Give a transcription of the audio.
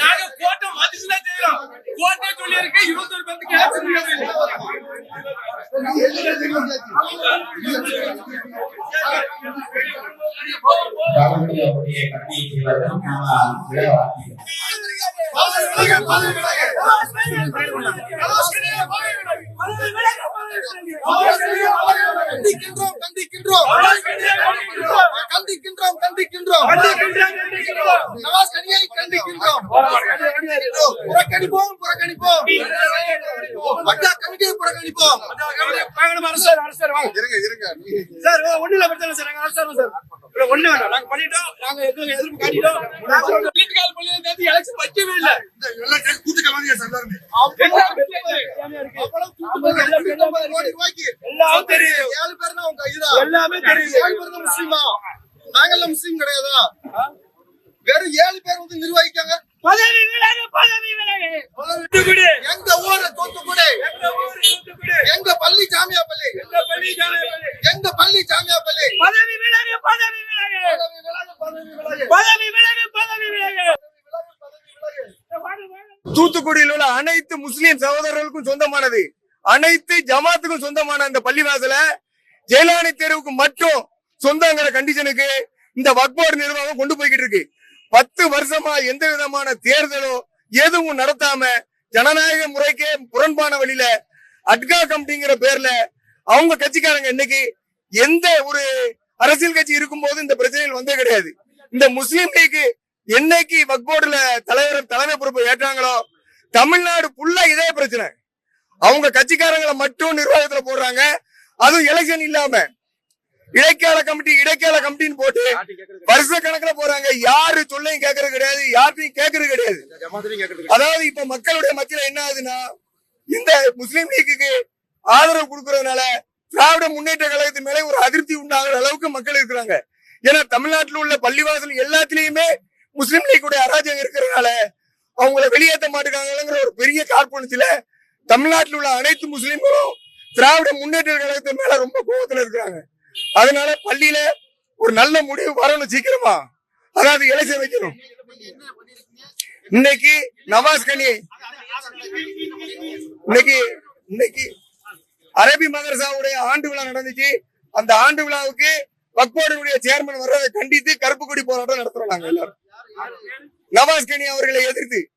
நாங்க கோட்டை மதிச்சுதான் செய்யறோம் கோட்டை சொல்லி இருக்கு இருபத்தொரு பேருக்கு கேட்க முடியாது அவர்களுடைய கட்டியவர்கள் நாம் விளையாடி கண்டிக்கின்றோம் கண்டிக்கின்றோம். கண்டிக்கின்றோம் கண்டிக்கின்றோம். நவாஸ் கனியை கண்டிக்கின்றோம். புறக்கணிப்போம் புறக்கணிப்போம். மத்திய கமிட்டியை புறக்கணிப்போம். இருங்க இருங்க. சார் ஒண்ணு இல்ல பிரச்சனை சார். நாங்க அரசு சார். ஒண்ணு வேண்டாம். நாங்க பண்ணிட்டோம். நாங்க எதிர்ப்பு காட்டிட்டோம். எலெக்ஷன் வைக்கவே இல்ல. கோடி ரூபாய்க்கு எல்லாம் தெரியும். ஏழு பேர் தான் உங்க கைதான் எல்லாமே தெரியும். ஏழு பேர் தான் முஸ்லீமா. நாங்கெல்லாம் முஸ்லீம் கிடையாதா? வெறும் ஏழு பேர் வந்து நிர்வகிக்காங்க. பதவி விலகு பதவி விலகு. எங்க ஊரு தூத்துக்குடி. எங்க ஊரு தூத்துக்குடி. எங்க பள்ளி ஜாமியா பள்ளி எங்க பள்ளி ஜாமியா பள்ளி பதவி விலகு பதவி விலகு. பதவி விலகு, பதவி விலகு. பதவி விலகு பதவி விலகு. தூத்துக்குடியில் உள்ள அனைத்து முஸ்லிம் சகோதரர்களுக்கும் சொந்தமானது. அனைத்து ஜமாத்துக்கும் சொந்தமான அந்த பள்ளிவாசல ஜெயலலிதா தேர்வுக்கு மட்டும் சொந்தங்கிற கண்டிஷனுக்கு இந்த வக்போர்டு நிர்வாகம் கொண்டு போய்கிட்டு இருக்கு. பத்து வருஷமா எந்த விதமான தேர்தலோ எதுவும் நடத்தாம ஜனநாயக முறைக்கே முரண்பான வழியில அட்கா கமிட்டிங்கிற பேர்ல அவங்க கட்சிக்காரங்க இன்னைக்கு எந்த ஒரு அரசியல் கட்சி இருக்கும்போது இந்த பிரச்சனைகள் வந்தே கிடையாது. இந்த முஸ்லீம் லீக் என்னைக்கு வக்போர்டுல தலைவர் தலைமை பொறுப்பு ஏற்றாங்களோ தமிழ்நாடு ஃபுல்லா இதே பிரச்சனை. அவங்க கட்சிக்காரங்களை மட்டும் நிர்வாகத்துல போடுறாங்க. அதுவும் எலெக்ஷன் இல்லாம இடைக்கால கமிட்டி இடைக்கால கமிட்டின்னு போட்டு வருஷ கணக்குல போறாங்க. யாரு சொல்லையும் கேட்கறது கிடையாது யார்ட்டையும் கேட்கறது கிடையாது. அதாவது இப்ப மக்களுடைய மத்தியில என்ன ஆகுதுன்னா இந்த முஸ்லீம் லீக்குக்கு ஆதரவு கொடுக்கறதுனால திராவிட முன்னேற்ற கழகத்தின் மேலே ஒரு அதிருப்தி உண்டாகிற அளவுக்கு மக்கள் இருக்கிறாங்க. ஏன்னா தமிழ்நாட்டில் உள்ள பள்ளிவாசல் எல்லாத்துலயுமே முஸ்லீம் லீக்குடைய அராஜகம் இருக்கிறதுனால அவங்கள வெளியேற்ற மாட்டேங்கிறாங்கிற ஒரு பெரிய காழ்ப்புணர்ச்சியில தமிழ்நாட்டில் உள்ள அனைத்து முஸ்லீம்களும் திராவிட முன்னேற்ற கழகத்தின் மேல ரொம்ப கோபத்துல இருக்கிறாங்க. அதனால பள்ளியில ஒரு நல்ல முடிவு வரணும் சீக்கிரமா. அதாவது எலெக்ஷன் வைக்கணும். இன்னைக்கு நவாஸ் கனி இன்னைக்கு இன்னைக்கு அரபி மதரசாவுடைய ஆண்டு விழா நடந்துச்சு. அந்த ஆண்டு விழாவுக்கு வக்போர்டுடைய சேர்மன் வர்றதை கண்டித்து கருப்பு கொடி போராட்டம் நடத்துறோம் நாங்க எல்லாரும். நவாஸ் கனி அவர்களை எதிர்த்து